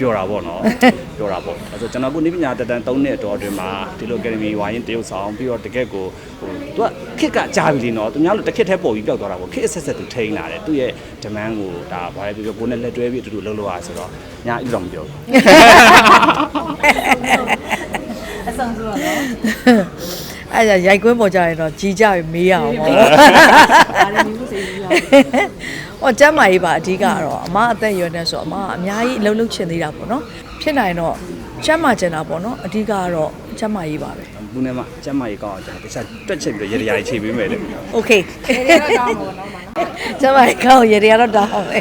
ပြောတာပေါ့နော်ပြောတာပေါ့အဲဆိုကျွန်တော်အခုနိပညာတက်တန်း3နှစ်တော်အတွင်းမှာဒီလို academy ဝိုင်းရင်တရုပ်ဆောင်ပြီးတော့တကက်ကိုဟိုသူကခစ်ကကြာပြီလေနော်သူများလို့တစ်ခစ်ထဲပေါ်ပြီးပျောက်သွားတာပေါ့ခစ်အဆက်ဆက်သူထိန်းလာတယ်သူ့ရဲ့ demand ကိုဒါဘာလဲပြောပြောကိုယ်နဲ့လက်တွဲပြီးအတူတူလှုပ်လို့ရဆိုတော့ညာဥတော်မပြောဘူးအဆောင်ဆိုတော့နော်အဲ့ဒါရိုက်ကွင်းပေါ်ကြရင်တော့ကြီးကြပြီမေးရအောင်ပေါ့အားရမျိုးစိတ်ကြီးရ ဟောကျမ်းမာရေးပါအဓိကကတော့အမအသက်အရွယ်နဲ့ဆိုအမကအများကြီးအလုပ်လုပ်ချင်သေးတာပေါ့နော်ဖြစ်နိုင်တော့ ကျမ်းမာချင်တာပေါ့နော်အဓိကကတော့ကျမ်းမာရေးပါပဲ ဘူးနဲ့မှကျမ်းမာရေးကောင်းအောင်ကျွန်တော်တခြားတွက်ချက်ပြီးတော့ရရရချိန်ပေးမယ်လေ โอเค တယ်တော့ကောင်းပါတော့နော်မနော် ကျမ်းမာရေးကောင်းရေတွေကတော့တောင်းအောင်ပဲ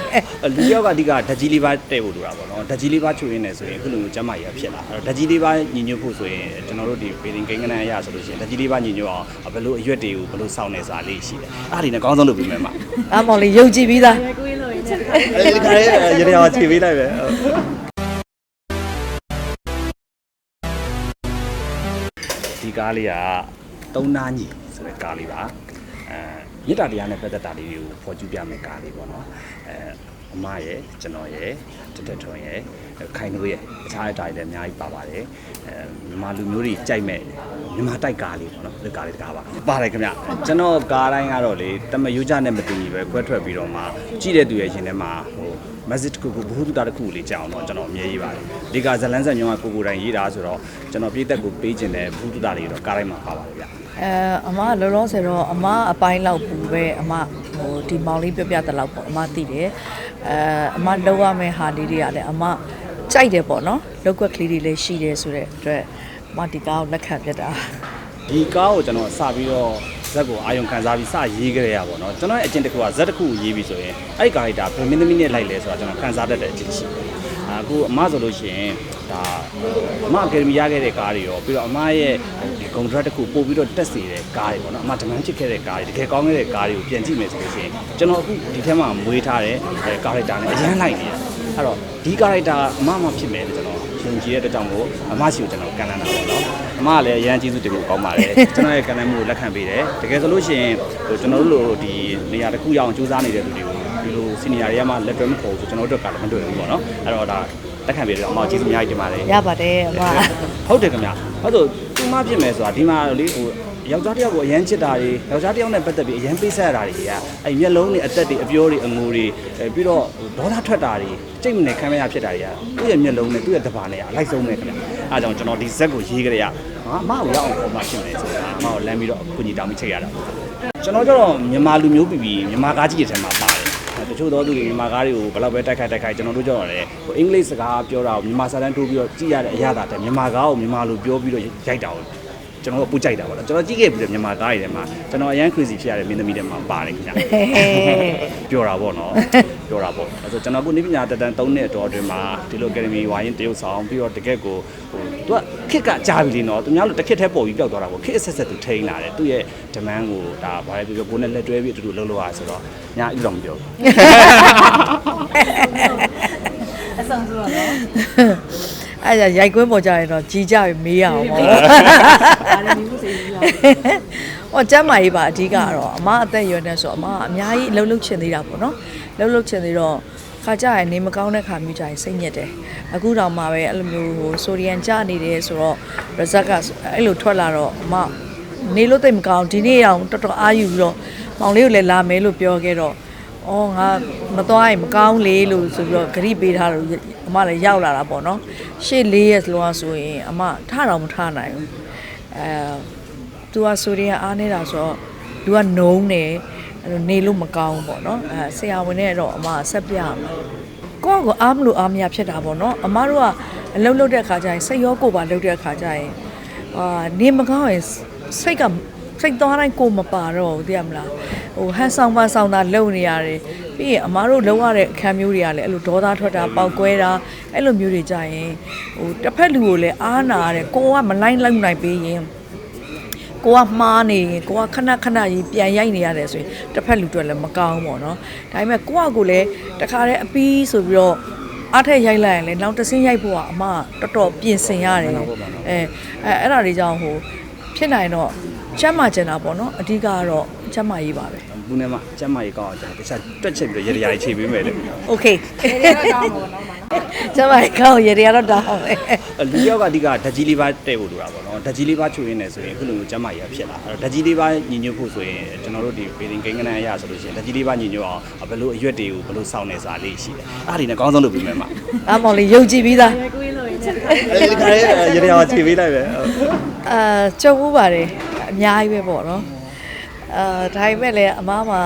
လူယောက်ကအဓိကဓာတ်ကြီးလေးပါတဲ့ဖို့လိုတာပေါ့နော်ဓာတ်ကြီးလေးပါချွေရင်းနေဆိုရင်အခုလိုမျိုးကျမ်းမာရေးဖြစ်လာအဲ့တော့ဓာတ်ကြီးလေးပါညီညွတ်ဖို့ဆိုရင်ကျွန်တော်တို့ဒီပေရင်ကိန်းကနန်းအရဆိုလို့ရှိရင်ဓာတ်ကြီးလေးပါညီညွတ်အောင်ဘယ်လိုအရွက်တွေကိုဘယ်လိုစောင့်နေစားလေးရှိတယ်အားဒီနဲ့အကောင်းဆုံးလုပ်ပြီးမယ်မှာ အမောင်လေးယုံကြည်ပြီးသား ရဲကိုင်းလို့ရင်းနဲ့ အဲဒီခါလေးရရရချိန်ပေးလိုက်ပဲ ဒီကားလေးကသုံးနာညီဆိုတဲ့ကားလေးပါအဲမြစ်တာတရားနဲ့ပတ်သက်တာလေးတွေကိုဖော်ကျူးပြမယ်ကားလေးပေါ့နော်အဲအမရဲ့ကျွန်တော်ရဲ့တက်တက်ထွန်ရဲ့ခိုင်လို့ရဲ့အခြားအတားတွေလည်းအများကြီးပါပါတယ်အဲမြန်မာလူမျိုးတွေကြိုက်မဲ့မြန်မာတိုက်ကားလေးပေါ့နော်ဒီကားလေးတကားပါပါတယ်ခင်ဗျကျွန်တော်ကားတိုင်းကတော့လေတမယူကြနဲ့မတူညီပဲခွဲထွက်ပြီးတော့မှကြည့်တဲ့သူရဲ့ရင်ထဲမှာဟို message တစ်ခုခုဘ ഹു တုတာတစ်ခုလေးကြောင်းတော့ကျွန်တော်အမြဲရေးပါတယ်ဒီကဇလန်းဆက်မျိုးကကိုကိုတိုင်းရေးတာဆိုတော့ကျွန်တော်ပြည်သက်ကိုပေးခြင်းတဲ့ဘ ഹു တုတာတွေတော့ကားတိုင်းမှာပါပါတယ်ဗျအဲအမလောလောဆယ်တော့အမအပိုင်းလောက်ပူပဲအမဟိုဒီမောင်လေးပြပြတဲ့လောက်ပေါ့အမသိတယ်အဲအမလောက်ရမယ့်ဟာလေးတွေကလည်းအမကြိုက်တယ်ပေါ့နော်လောက်ကက်ကလေးတွေလည်းရှိတယ်ဆိုတဲ့အတွက်အမဒီကားကိုလက်ခံပြတာဒီကားကိုကျွန်တော်စပြီးတော့ ဇက်ကိုအာယုံခံစားပြီးစရေးကြရပါတော့ကျွန်တော်ရဲ့အကျင့်တစ်ခုကဇက်တစ်ခုကိုရေးပြီးဆိုရင်အဲ့ဒီကားလိုက်တာဘယ်မိနစ်မိနစ်လိုက်လဲဆိုတာကျွန်တော်ခံစားတတ်တဲ့အကျင့်ရှိတယ်အခုအမဆိုလို့ရှိရင်ဒါအမအကယ်ဒမီရခဲ့တဲ့ကားတွေရောပြီးတော့အမရဲ့ဒီကွန်ထရက်တစ်ခုပို့ပြီးတော့တက်စီတဲ့ကားတွေပေါ့နော်အမဒမန်းချစ်ခဲ့တဲ့ကားတွေတကယ်ကောင်းခဲ့တဲ့ကားတွေကိုပြန်ကြည့်မယ်ဆိုလို့ရှိရင်ကျွန်တော်အခုဒီထဲမှာမွေးထားတဲ့ကားလိုက်တာနဲ့အရန်လိုက်နေတယ်အဲ့တော့ဒီကားလိုက်တာအမအမဖြစ်မယ်လို့ကျွန်တော်ယုံကြည်တဲ့အတွက်ကြောင့်မို့အမရှိကိုကျွန်တော်ကန်လန်းတာပေါ့နော်အ မကလည်းအရန်ကျေးဇူးတင်ဖို့ကောင်းပါတယ်ကျွန်တော်ရဲ့ကန်လန်းမှုကိုလက်ခံပေးတယ်တကယ်ဆိုလို့ရှိရင်ဟိုကျွန်တော်တို့လိုဒီနေရာတစ်ခုရအောင်စူးစမ်းနေတဲ့လူတွေကိုဒီလိုစီနီယာတွေကမှလက်တွဲမခေါ်ဘူးဆိုကျွန်တော်တို့အတွက်ကလည်းမတွေ့ဘူးပေါ့နော်အဲ့တော့ဒါလက်ခံပေးတယ်အမကျေးဇူးအများကြီးတင်ပါတယ်ရပါတယ်အမဟုတ်တယ်ခင်ဗျဟုတ်ဆိုသူမဖြစ်မယ်ဆိုတာဒီမှာလေဟိုယောက်ျားတစ်ယောက်ကိုအရန်ချစ်တာတွေယောက်ျားတစ်ယောက်နဲ့ပတ်သက်ပြီးအရန်ပေးဆက်ရတာတွေကအဲ့မျက်လုံးတွေအသက်တွေအပြောတွေအငိုတွေအဲပြီးတော့ဒေါသထွက်တာတွေစိတ်မနဲ့ခံမရဖြစ်တာတွေကသူ့ရဲ့မျက်လုံးနဲ့သူ့ရဲ့တဘာနဲ့အလိုက်ဆုံးပဲခင်ဗျအားကြောင့်ကျွန်တော်ဒီဇက်ကိုရေးကြရ ဟာအမကိုရောက်အောင်ခေါ်မှဖြစ်မယ်ဆိုတာအမကိုလမ်းပြီးတော့အခုညီတောင်းပြီးချိန်ရတာကျွန်တော်ကျတော့မြန်မာလူမျိုးပြည်ပြည်မြန်မာကားကြီးရဲ့ထဲမှာပါတယ်တချို့သောသူတွေမြန်မာကားတွေကိုဘယ်တော့ပဲတိုက်ခိုက်တိုက်ခိုက်ကျွန်တော်တို့ကြောက်ရတယ်ဟိုအင်္ဂလိပ်စကားပြောတာကိုမြန်မာစာတန်းတိုးပြီးတော့ကြည့်ရတဲ့အရာတာတဲ့မြန်မာကားကိုမြန်မာလိုပြောပြီးတော့ရိုက်တာကိုကျွန်တော်ကပူကြိုက်တာပေါ့နော်ကျွန်တော်ကြည့်ခဲ့ပြီးတော့မြန်မာကားတွေထဲမှာကျွန်တော်အရန် crazy ဖြစ်ရတဲ့မင်းသမီးတွေမှာပါတယ်ခင်ဗျာပြောတာပေါ့နော်ပြောတာပေါ့အဲဆိုကျွန်တော်အခုနိပညာတက်တန်း3နှစ်တော်အတွင်းမှာဒီလို academy ဝိုင်းရင်တရုပ်ဆောင်ပြီးတော့တကက်ကိုဟို သူကခစ်ကကြာပြီလေနော်သူများလို့တစ်ခစ်ထဲပေါ်ပြီးပျောက်သွားတာပေါ့ခစ်အဆက်ဆက်သူထိန်းလာတယ်သူ့ရဲ့ demand ကိုဒါဘာလဲပြောပြောကိုယ်နဲ့လက်တွဲပြီးအတူတူလှုပ်လို့ရဆိုတော့ညာဥတော်မပြောဘူးအဆောင်ဆိုတော့နော်အဲ့ဒါရိုက်ကွင်းပေါ်ကြရင်တော့ကြီးကြပြီမေးရအောင်ပေါ့အားရမျိုးစိတ်ကြီးရဟောကျမ်းမာရေးပါအဓိကကတော့အမအသက်အရွယ်နဲ့ဆိုအမကအများကြီးအလုပ်လုပ်ချင်သေးတာပေါ့နော်လှုပ်လုပ်ချင်သေးတော့ ခါကြရင်နေမကောင်းတဲ့ခါမျိုးကြရင်စိတ်ညစ်တယ်အခုတောင်မှပဲအဲ့လိုမျိုးဟိုဆိုဒီယမ်ကျနေတယ်ဆိုတော့ result ကအဲ့လိုထွက်လာတော့အမနေလို့သိပ်မကောင်းဒီနေ့တောင်တော်တော်အားယူပြီးတော့မောင်လေးကိုလည်းလာမယ်လို့ပြောခဲ့တော့အော်ငါမသွားရင်မကောင်းလေလို့ဆိုပြီးတော့ဂရိပေးထားလို့အမလည်းရောက်လာတာပေါ့နော်ရှေ့၄ရက်လောက်ဆိုရင်အမထတော့မထနိုင်ဘူးအဲသူကဆိုရင်အားနေတာဆိုတော့သူကနုံနေ အဲ့လိုနေလို့မကောင်းဘူးပေါ့နော်အဲဆရာဝန်နဲ့တော့အမဆက်ပြရမှာကိုယ့်ကိုအားမလို့အားမရဖြစ်တာပေါ့နော်အမတို့ကအလုပ်လုပ်တဲ့အခါကျရင်စိတ်ရောကိုယ်ပါလုပ်တဲ့အခါကျရင်အာနေမကောင်းရင်စိတ်ကစိတ်သွားတိုင်းကိုယ်မပါတော့ဘူးသိရမလားဟိုဟန်ဆောင်ပါဆောင်တာလုပ်နေရတယ်ပြီးရင်အမားတို့လုပ်ရတဲ့အခန်းမျိုးတွေကလည်းအဲ့လိုဒေါသထွက်တာပေါက်ကွဲတာအဲ့လိုမျိုးတွေကြရင်ဟိုတစ်ဖက်လူကိုလည်းအားနာရတယ်ကိုကမလိုက်လိုက်နိုင်ပေးရင် ကိုကမှားနေရင်ကိုကခဏခဏကြီးပြန်ရိုက်နေရတယ်ဆိုရင်တစ်ဖက်လူတွေလည်းမကောင်းဘူးပေါ့နော်ဒါပေမဲ့ကိုကကိုလည်းတခါတည်းအပီးဆိုပြီးတော့အားထက်ရိုက်လိုက်ရင်လည်းနောက်တစ်ဆင်းရိုက်ဖို့ကအမတော်တော်ပြင်ဆင်ရတယ်အဲအဲအဲ့ဒါတွေကြောင့်ဟိုဖြစ်နိုင်တော့ချမ်းမာကျင်တာပေါ့နော်အဓိကကတော့ချမ်းမာရေးပါပဲ ဘ ဘူးနဲ့မှကျမ်းမာရေးကောင်းအောင်ကျွန်တော်တခြားတွက်ချက်ပြီးတော့ရေရာကြီးချိန်ပေးမယ်လေ โอเค ဒီတော့ကောင်းပါတော့နော်မနော် ကျမကြီးကောင်းရေတွေကတော့တောင်းပဲလူတယောက်ကအဓိကဓာတ်ကြီးလေးပါတဲ့ဖို့လိုတာပေါ့နော်ဓာတ်ကြီးလေးပါချွေရင်းနေဆိုရင်အခုလိုမျိုးကျမ်းမာရေးဖြစ်လာအဲ့တော့ဓာတ်ကြီးလေးပါညီညွတ်ဖို့ဆိုရင်ကျွန်တော်တို့ဒီပေရင်ကိန်းကနန်းအရဆိုလို့ရှိရင်ဓာတ်ကြီးလေးပါညီညွတ်အောင်ဘယ်လိုအရွက်တွေကိုဘယ်လိုစောင့်နေဆိုတာလေးရှိတယ်အဲ့ဒီနဲ့အကောင်းဆုံးလုပ်ပြီးမယ်မှာအမောင်လေးယုံကြည်ပြီးသားကိုင်းလို့ရင်းနဲ့အဲ့ဒီခါလေးရေရာချိန်ပေးလိုက်ပဲအာကြုံမှုပါတယ်အများကြီးပဲပေါ့နော်အာဒါပေမဲ့လည်းအမမှာ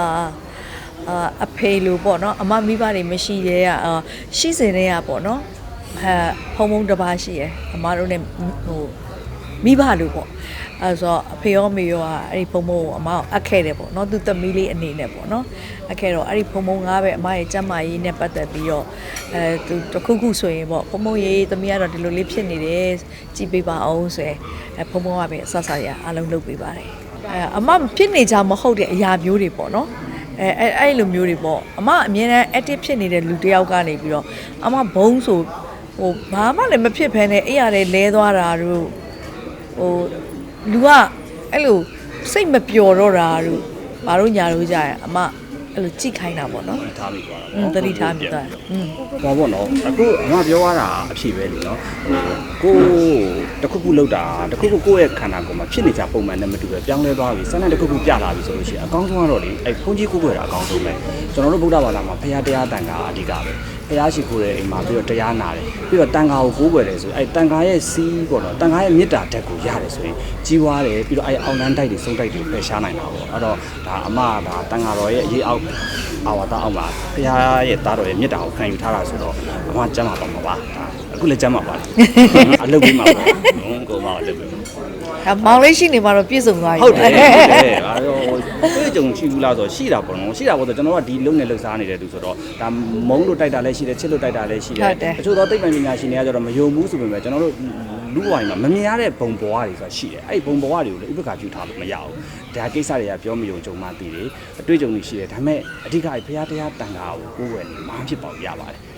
အာအဖေလိုပေါ့နော်အမမိဘတွေမရှိတဲ့ကအာရှိစင်တဲ့ကပေါ့နော်အဲဖုံဖုံတစ်ပါးရှိရယ်အမတို့ ਨੇ ဟိုမိဘလိုပေါ့အဲဆိုတော့အဖေရောမေရောကအဲ့ဒီဖုံဖုံကိုအမကိုအပ်ခဲ့တယ်ပေါ့နော်သူသမီးလေးအနေနဲ့ပေါ့နော်အပ်ခဲ့တော့အဲ့ဒီဖုံဖုံကပဲအမရဲ့ကျမ်းမာရေးနဲ့ပတ်သက်ပြီးတော့အဲသူတစ်ခုခုဆိုရင်ပေါ့ဖုံဖုံရေးသမီးကတော့ဒီလိုလေးဖြစ်နေတယ်ကြည်ပေးပါအောင်ဆိုရင်အဲဖုံဖုံကပဲအဆဆရအလုံးလုပ်ပေးပါတယ်အဲအမဖြစ်နေကြမဟုတ်တဲ့အရာမျိုးတွေပေါ့နော် အဲအဲ့အဲ့လိုမျိုးတွေပေါ့အမအမြဲတမ်း active ဖြစ်နေတဲ့လူတစ်ယောက်ကနေပြီးတော့အမဘုံဆိုဟိုဘာမှလည်းမဖြစ်ဖ ೇನೆ အဲ့ရတယ်လဲသွားတာတို့ ဟိုလူကအဲ့လိုစိတ်မပျော်တော့တာတို့ဘာလို့ညာလို့ကြရအမအဲ့လိုကြိတ်ခိုင်းတာပေါ့နော် ဒီထားမိသွားတာ อืมတတိထားမိသွားတယ်อืม ဟောပေါ့နော်အခုအမပြောရတာအဖြစ်ပဲလीနော်ဟိုကို တခုခုလောက်တာတခုခုကိုယ့်ရဲ့ခန္ဓာကိုယ်မှာဖြစ်နေကြပုံမှန်နဲ့မတူပဲပြောင်းလဲသွားပြီစမ်းတဲ့တခုခုပြလာပြီဆိုလို့ရှိရင်အကောင်းဆုံးကတော့လေအဲ့ဘုန်းကြီးကိုယ်ကိုယ်တာအကောင်းဆုံးပဲကျွန်တော်တို့ဗုဒ္ဓဘာသာမှာဘုရားတရားတန်ခါအဓိကပဲဘုရားရှိခိုးတဲ့အိမ်မှာပြီးတော့တရားနာတယ်ပြီးတော့တန်ခါကိုကိုးကွယ်တယ်ဆိုအဲ့တန်ခါရဲ့စီးပေါ့နော်တန်ခါရဲ့မေတ္တာဓာတ်ကိုရတယ်ဆိုရင်ကြီးွားတယ်ပြီးတော့အဲ့အောင်တန်းတိုက်တွေစုံတိုက်တွေဖယ်ရှားနိုင်တာပေါ့အဲ့တော့ဒါအမဒါတန်ခါတော်ရဲ့အရေးအောက်အာဝါဒအောက်မှာဘုရားရဲ့သားတော်ရဲ့မေတ္တာကိုခံယူထားတာဆိုတော့အမကျမ်းမှာပါမှာပါဒါ အခုလည်းကျမ်းမှာပါအလုပ်ပေးမှာပါဟုတ်ကောပါအလုပ်ပေးအမောင်လေးရှိနေမှာတော့ပြည့်စုံသွားပြီဟုတ်တယ်ဟုတ်တယ်အားရောတွေ့ကြုံရှိဘူးလားဆိုတော့ရှိတာပေါ့နော်ရှိတာပေါ့ဆိုကျွန်တော်ကဒီလုံနဲ့လှုပ်ရှားနေတဲ့သူဆိုတော့ဒါမုံလို့တိုက်တာလည်းရှိတယ်ချစ်လို့တိုက်တာလည်းရှိတယ်တချို့တော့သိပ္ပံပညာရှင်တွေကကျတော့မယုံဘူးဆိုပေမဲ့ကျွန်တော်တို့လူ့ဘဝမှာမမြင်ရတဲ့ဘုံဘဝတွေဆိုတာရှိတယ်အဲ့ဒီဘုံဘဝတွေကိုလည်းဥပက္ခပြုထားလို့မရဘူးဒါကိစ္စတွေကပြောမယုံကြုံမှသိတယ်အတွေ့အကြုံတွေရှိတယ်ဒါပေမဲ့အဓိကဘုရားတရားတန်ခါကိုကိုယ်ဝယ်နေမှာဖြစ်ပေါ့ရပါတယ်ဟုတ်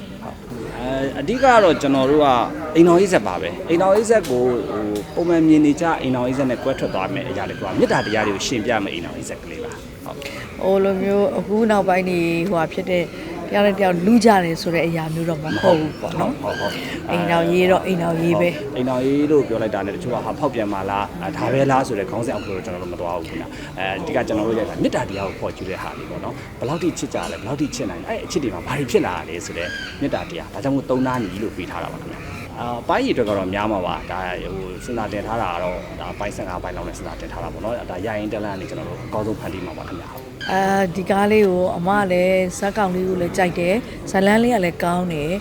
အဲအဓိကကတော့ကျွန်တော်တို့ကအိမ်တော်ရေးဆက်ပါပဲအိမ်တော်ရေးဆက်ကိုဟိုပုံမှန်မြင်နေကြအိမ်တော်ရေးဆက်နဲ့ကွဲထွက်သွားမယ်အရာလေးကမေတ္တာတရားတွေကိုရှင်းပြမယ်အိမ်တော်ရေးဆက်ကလေးပါဟုတ်ဟိုလိုမျိုးအခုနောက်ပိုင်းနေဟိုဟာဖြစ်တဲ့ တရားနဲ့တရားလူကြတယ်ဆိုတဲ့အရာမျိုးတော့မဟုတ်ဘူးပေါ့နော်ဟုတ်ဟုတ်အိမ်တော်ရေးတော့အိမ်တော်ရေးပဲအိမ်တော်ရေးလို့ပြောလိုက်တာနဲ့တချို့ကဟာဖောက်ပြန်ပါလားအဲဒါပဲလားဆိုတဲ့ခေါင်းစဉ်အောက်လို့ကျွန်တော်တို့မသွားဘူးခင်ဗျအဲဒီကကျွန်တော်တို့ရိုက်တာမေတ္တာတရားကိုဖော်ကျူတဲ့ဟာလေးပေါ့နော်ဘယ်လောက်ထိချစ်ကြလဲဘယ်လောက်ထိချစ်နိုင်လဲအဲအချစ်တွေမှာဘာတွေဖြစ်လာလဲဆိုတဲ့မေတ္တာတရားဒါကြောင့်မို့သုံးသားညီလို့ပေးထားတာပါခင်ဗျ အာပိုင်းရီအတွက်ကတော့များမှာပါဒါဟိုစဉ်းစားတင်ထားတာကတော့ဒါပိုင်း15ပိုင်းလောက်နဲ့စဉ်းစားတင်ထားတာပေါ့နော်ဒါရရင်တက်လန့်နေကျွန်တော်တို့အကောင်းဆုံးဖန်တီးမှာပါခင်ဗျဟုတ်အာဒီကားလေးကိုအမကလည်းဇက်ကောင်လေးကိုလည်းကြိုက်တယ်ဇလန်းလေးကလည်းကောင်းတယ်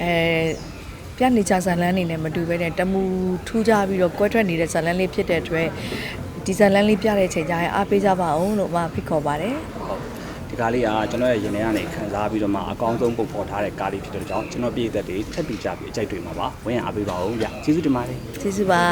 အဲပြနေချဇလန်းနေနဲ့မတူဘဲနဲ့တမူထူးကြပြီးတော့ကွဲထွက်နေတဲ့ဇလန်းလေးဖြစ်တဲ့အတွက်ဒီဇလန်းလေးပြတဲ့အချိန်ကျရင်အားပေးကြပါအောင်လို့အမဖိတ်ခေါ်ပါတယ်ဟုတ် ဒီကားလေးကကျွန်တော်ရဲ့ရင်ထဲကနေခံစားပြီးတော့မှအကောင်းဆုံးပုံဖော်ထားတဲ့ကားလေးဖြစ်တဲ့ကြောင့်ကျွန်တော်ပြည်သက်တွေထပ်ပြီးကြပြီးအကြိုက်တွေမှာပါဝင်ရအားပေးပါဦးဗျကျေးဇူးတင်ပါတယ်ကျေးဇူးပါ